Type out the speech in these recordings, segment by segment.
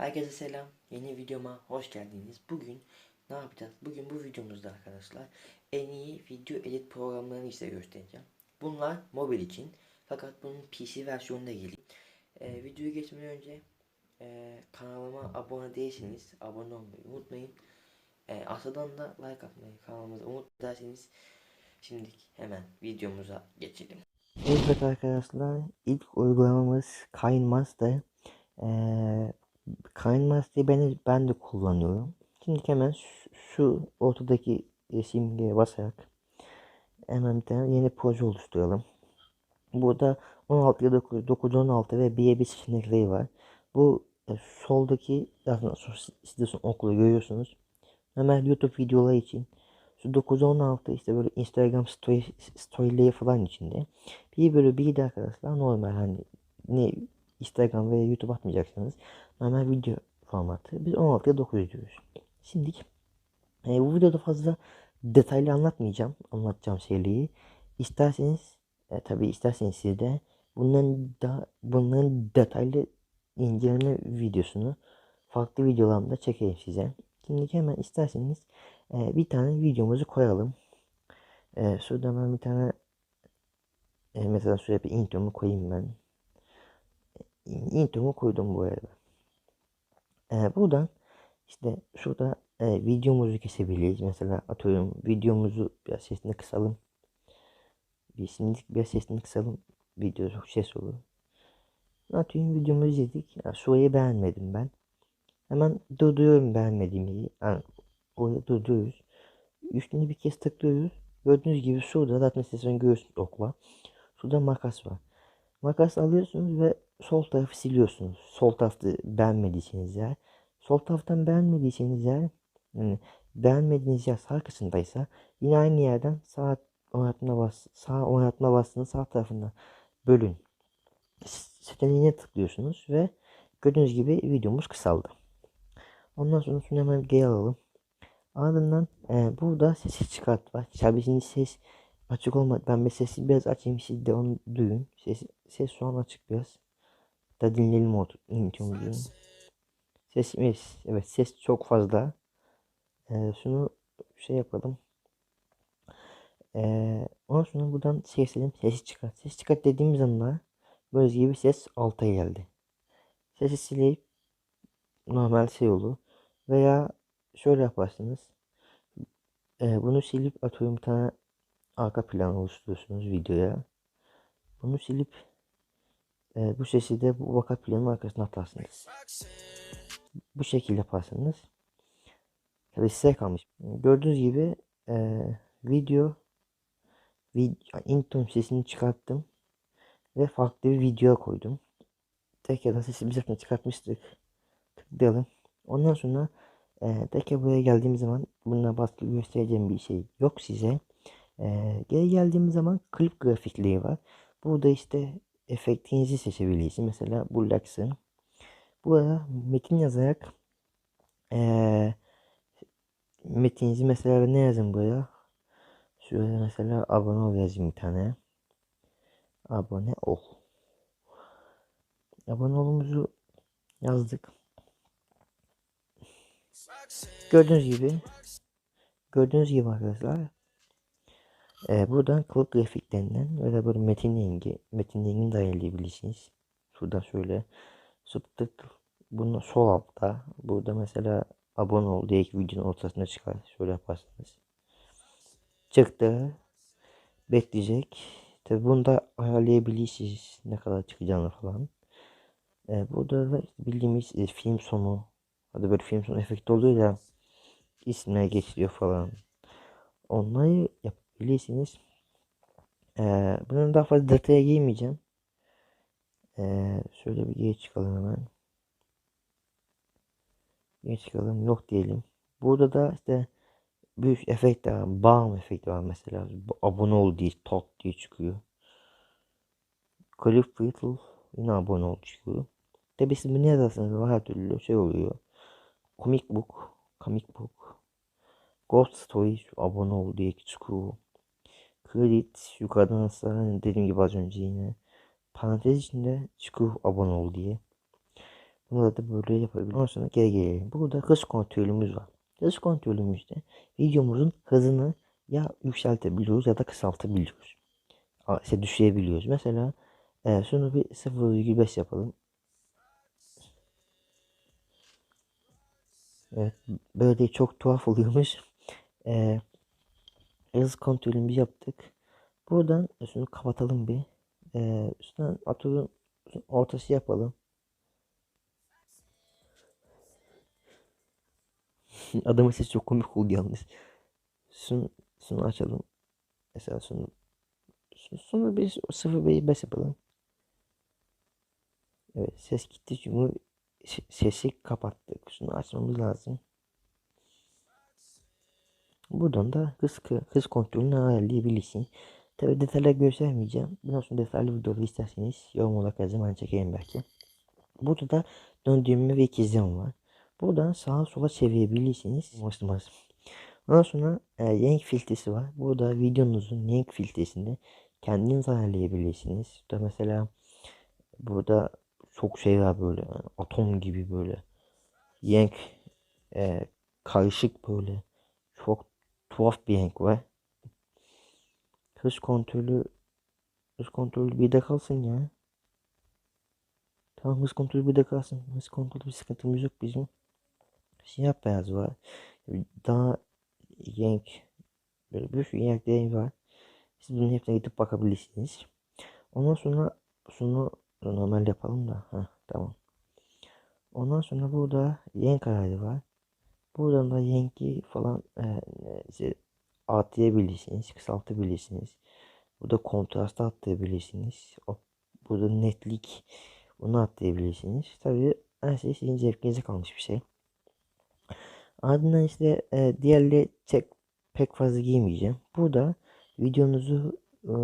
Herkese selam. Yeni videoma hoş geldiniz. Bugün ne yapacağız? Bugün bu videomuzda arkadaşlar en iyi video edit programlarını size göstereceğim. Bunlar mobil için. Fakat bunun PC versiyonunda geliyor. Ee, videoyu geçmeden önce e, kanalıma abone değilseniz abone olmayı unutmayın. E, aşağıdan da like atmayı kanalımıza unutmazseniz şimdi hemen videomuza geçelim. Evet arkadaşlar ilk uygulamamız KineMaster. Ee, KineMaster'ı ben, ben de kullanıyorum. Şimdi hemen şu, ortadaki simgeye basarak hemen bir tane yeni proje oluşturalım. Burada 16 ya 9, 9 16 ve bir bir seçenekleri var. Bu e, soldaki aslında sitesinin okulu görüyorsunuz. Hemen YouTube videoları için şu 9 16 işte böyle Instagram story, storyleri falan içinde. Bir bölü bir de arkadaşlar normal hani ne Instagram ve YouTube atmayacaksınız. Normal video formatı. Biz 16'ya 9 diyoruz. Şimdi e, bu videoda fazla detaylı anlatmayacağım. Anlatacağım seriyi. İsterseniz e, tabi isterseniz siz de bunların da bunların detaylı inceleme videosunu farklı videolarımda çekeyim size. Şimdi hemen isterseniz e, bir tane videomuzu koyalım. E, şurada ben bir tane e, mesela şuraya bir intromu koyayım ben. Intromu koydum bu arada. E, buradan işte şurada e, videomuzu kesebiliriz. Mesela atıyorum videomuzu biraz sesini kısalım. Bir şimdilik biraz sesini kısalım. Video çok ses olur. Atıyorum videomuzu izledik. Yani şurayı beğenmedim ben. Hemen durduruyorum beğenmediğimi. Yani oraya durduruyoruz. Üstüne bir kez tıklıyoruz. Gördüğünüz gibi şurada zaten sesini görüyorsunuz okla. Şurada makas var. Makas alıyorsunuz ve sol tarafı siliyorsunuz. Sol tarafta beğenmediyseniz yer. Sol taraftan beğenmediyseniz yer. Yani beğenmediğiniz yer sağ kısımdaysa yine aynı yerden sağ oynatma bas sağ oynatma bastığınız sağ tarafından bölün. Seçeneğine tıklıyorsunuz ve gördüğünüz gibi videomuz kısaldı. Ondan sonra şunu hemen geri alalım. Ardından e, burada sesi çıkart var. Tabii ses açık olmadı. Ben bir sesi biraz açayım siz de onu duyun. Ses, ses şu an açık biraz. Da dinleyelim o intromuzu. Sesimiz evet ses çok fazla. E, şunu şey yapalım. E, ondan sonra buradan ses edelim. Sesi çıkart. Ses çıkart dediğimiz anda böyle gibi ses alta geldi. Sesi sileyip normal şey olur. Veya şöyle yaparsınız. Ee, bunu silip atıyorum bir tane arka plan oluşturuyorsunuz videoya. Bunu silip e, bu sesi de bu arka planın arkasına atarsınız. Bu şekilde yaparsınız. Tabi size kalmış. Gördüğünüz gibi e, video vid intro sesini çıkarttım ve farklı bir video koydum. Tekrardan sesimizi zaten çıkartmıştık. Tıklayalım. Ondan sonra e, tekrar buraya geldiğim zaman bununla baskı göstereceğim bir şey yok size. E, geri geldiğim zaman klip grafikliği var. Burada işte efektinizi seçebilirsiniz. Mesela bu Lux'ın. Burada metin yazarak e, metinizi mesela ne yazın buraya? Şuraya mesela abone ol yazayım bir tane. Abone ol. Abone olumuzu yazdık. Gördüğünüz gibi gördüğünüz gibi arkadaşlar e, buradan kılık grafiklerinden ve de böyle metin rengi metin rengini de ayarlayabilirsiniz. Şurada şöyle subtık bunu sol altta burada mesela abone ol diye videonun ortasına çıkar. Şöyle yaparsınız. Çıktı. Bekleyecek. Tabi bunu da ayarlayabilirsiniz ne kadar çıkacağını falan. Ee, burada da bildiğimiz e, film sonu Hadi böyle film sonu efekti oluyor ya ismine geçiliyor falan. Onları yapabilirsiniz. Ee, bunun daha fazla detaya girmeyeceğim. Ee, şöyle bir geri çıkalım hemen. Geri çıkalım. Yok diyelim. Burada da işte büyük efekt var. Bağım efekti var mesela. Abone ol diye tot diye çıkıyor. Cliff Whittle yine abone ol çıkıyor. Tabi siz bunu yazarsanız her türlü şey oluyor. Comic Book, Comic Book, Ghost Story abone ol diye çıkıyor. Credit yukarıdan hani dediğim gibi az önce yine parantez içinde çıkıyor abone ol diye. Bunu da böyle yapabiliriz. Ondan sonra geri gelelim. Burada hız kontrolümüz var. Hız kontrolümüzde videomuzun hızını ya yükseltebiliyoruz ya da kısaltabiliyoruz. İşte düşürebiliyoruz. Mesela e, şunu bir 0,5 yapalım. Evet, böyle çok tuhaf oluyormuş. E, hız kontrolümüzü yaptık. Buradan şunu kapatalım bir. E, üstten atıyorum ortası yapalım. Adamın sesi çok komik oldu yalnız. Şunu, şunu açalım. Mesela şunu, şunu bir 0,5 yapalım. Evet ses gitti çünkü se- sesi kapattık. Şunu açmamız lazım. Buradan da hız, hız kontrolünü ayarlayabilirsin. Tabi detaylar göstermeyeceğim. Bundan sonra detaylı videoları isterseniz yorum olarak her zaman çekeyim belki. Burada da döndürme ve ikizlem var. Buradan sağa sola çevirebilirsiniz. Basmaz. Ondan sonra e, renk filtresi var. Burada videonuzun renk filtresini kendiniz ayarlayabilirsiniz. İşte mesela burada çok şey var böyle atom gibi böyle renk e, karışık böyle çok tuhaf bir renk var. Hız kontrolü hız kontrolü bir de kalsın ya. Tamam hız kontrolü bir de kalsın. Hız kontrolü bir sıkıntımız yok bizim. Siyah beyaz var. Daha renk böyle bir sürü renkleri var. Siz bunun hepsine gidip bakabilirsiniz. Ondan sonra şunu normal yapalım da. Heh, tamam. Ondan sonra burada renk ayarı var. Buradan da rengi falan e, işte arttırabilirsiniz, kısaltabilirsiniz. Burada kontrastı arttırabilirsiniz. O, burada netlik bunu arttırabilirsiniz. Tabii her şey sizin zevkinize kalmış bir şey. Ardından işte e, diğerleri tek pek fazla giymeyeceğim. Burada videonuzu e,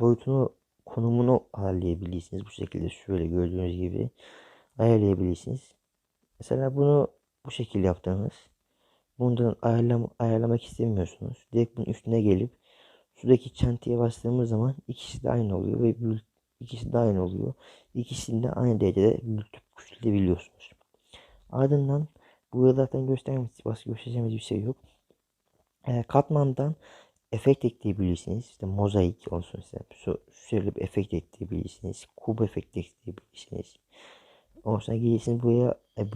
boyutunu konumunu ayarlayabilirsiniz. Bu şekilde şöyle gördüğünüz gibi ayarlayabilirsiniz. Mesela bunu bu şekilde yaptığınız bundan ayarlam ayarlamak istemiyorsunuz. Direkt bunun üstüne gelip şuradaki çantaya bastığımız zaman ikisi de aynı oluyor ve büyük ikisi de aynı oluyor. İkisini de aynı derecede büyütüp küçültebiliyorsunuz. Ardından burada zaten göstermemiz, başka göstereceğimiz bir şey yok. E, katmandan efekt ekleyebilirsiniz. İşte mozaik olsun size. Şöyle bir efekt ekleyebilirsiniz. Kub efekt ekleyebilirsiniz. Ondan sonra gelirsiniz buraya e,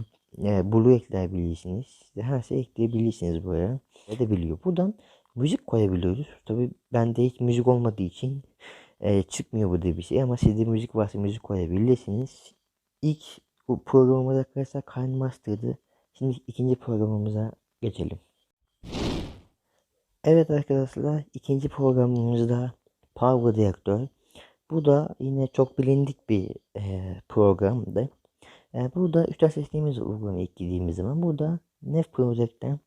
e, blue ekleyebilirsiniz. Her şey ekleyebilirsiniz buraya. Edebiliyor. Buradan müzik koyabiliyoruz. Tabi bende hiç müzik olmadığı için e, çıkmıyor burada bir şey. Ama sizde müzik varsa müzik koyabilirsiniz. İlk bu programımız arkadaşlar Kind Master'dı. Şimdi ikinci programımıza geçelim. Evet arkadaşlar ikinci programımızda Power Reactor. Bu da yine çok bilindik bir e, programdı. E, burada üstel seçtiğimiz uygulamayı eklediğimiz zaman burada Nef Project'ten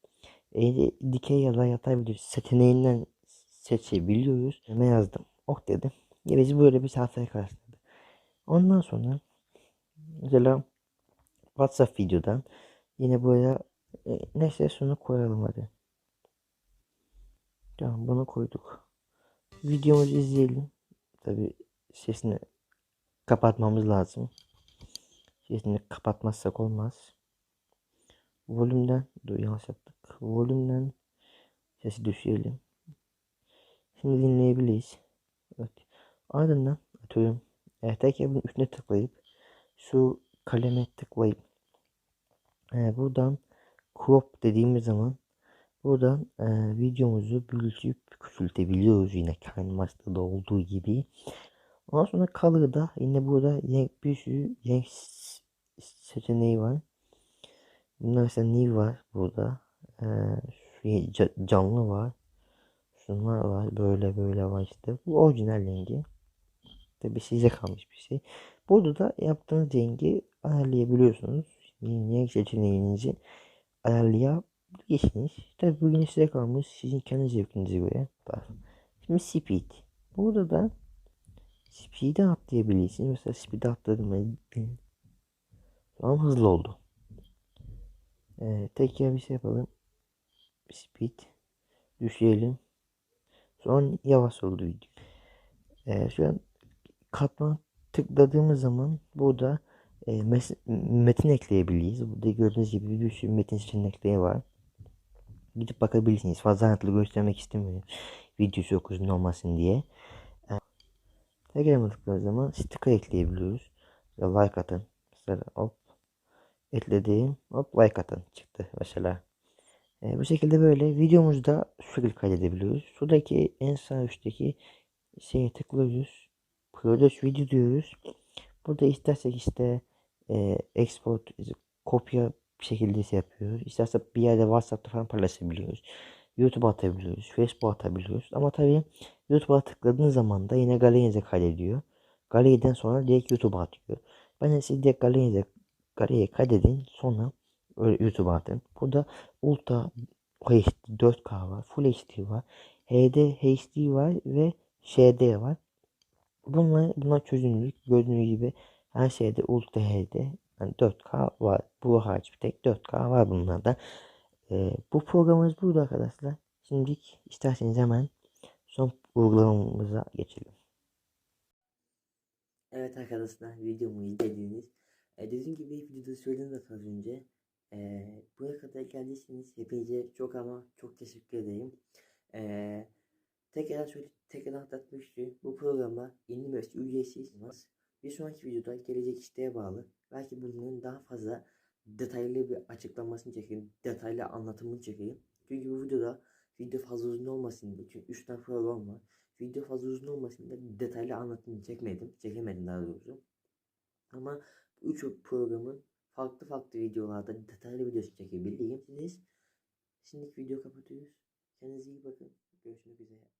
e, dikey ya da yatay video seçeneğinden seçebiliyoruz. Ne yazdım? Ok dedim. Ya bizi böyle bir sayfaya karşıladı. Ondan sonra mesela WhatsApp videodan yine buraya e, neyse şunu koyalım hadi. Tamam bunu koyduk. Videomuzu izleyelim. Tabi sesini kapatmamız lazım. Sesini kapatmazsak olmaz. Volümden, yanlış yaptık. Volümden sesi düşürelim. Şimdi dinleyebiliriz. Evet. Ardından atıyorum. E, tekrar bunun üstüne tıklayıp şu kaleme tıklayıp e, buradan crop dediğimiz zaman buradan e, videomuzu büyütüp küçültebiliyoruz yine Kindmaster'da olduğu gibi. Ondan sonra Color'da yine burada bir sürü renk seçeneği var. Bunlar mesela New var burada. Ee, canlı var. Şunlar var. Böyle böyle var işte. Bu orijinal rengi. Tabi size kalmış bir şey. Burada da yaptığınız rengi ayarlayabiliyorsunuz. Renk seçeneğinizi ayarlayabilirsiniz. Tabi bugün size kalmış. Sizin kendi zevkinize göre. Şimdi speed. Burada da speed'i atlayabilirsiniz. Mesela speed'i atladım. An hızlı oldu. Ee, tekrar bir şey yapalım. Speed. Düşürelim. Şu an yavaş oldu video. Ee, şu an katman tıkladığımız zaman burada e, mes- metin ekleyebiliriz. Burada gördüğünüz gibi bir sürü metin seçenekleri var. Gidip bakabilirsiniz. Fazla ayrıntılı göstermek istemiyorum. Video çok uzun olmasın diye. E, Tekrar tıkladığımız zaman sticker ekleyebiliyoruz. Like atın. Mesela hop eklediğim hop like atın çıktı mesela. E, bu şekilde böyle videomuzu da şu şekilde kaydedebiliyoruz. Şuradaki en sağ üstteki şeye tıklıyoruz. Produce video diyoruz. Burada istersek işte e, export kopya şekilde şey yapıyoruz. İstersek bir yerde WhatsApp'ta falan paylaşabiliyoruz. YouTube'a atabiliyoruz. Facebook'a atabiliyoruz. Ama tabii YouTube'a tıkladığınız zaman da yine galerinize kaydediyor. Galeriden sonra direkt YouTube'a atıyor. Ben de siz direkt galerinize galeriye kaydedin. Sonra YouTube'a atın. Burada Ultra HD 4K var. Full HD var. HD, HD var ve HD var. Bunlar, bunlar çözünürlük. Gördüğünüz gibi her şeyde Ultra HD. Yani 4K var. Bu hariç bir tek 4K var bunlarda. Ee, bu programımız burada arkadaşlar. Şimdi isterseniz hemen son uygulamamıza geçelim. Evet arkadaşlar videomu izlediğiniz. E, dediğim gibi videoda söyledim zaten az önce. E, buraya kadar geldiyseniz hepinize çok ama çok teşekkür ederim. E, tekrar söyle tekrar hatırlatmıştım. Bu programa yeni ve ücretsiz. Bir sonraki videoda gelecek isteğe bağlı. Belki bunların daha fazla detaylı bir açıklamasını çekeyim. Detaylı anlatımını çekeyim. Çünkü bu videoda video fazla uzun olmasın diye. Çünkü 3 tane program var. Video fazla uzun olmasın diye detaylı anlatımını çekmedim. Çekemedim daha doğrusu. Ama bu üç programın farklı farklı videolarda detaylı videosu çekebildiğim. Şimdilik video kapatıyoruz. Kendinize iyi bakın. Görüşmek üzere.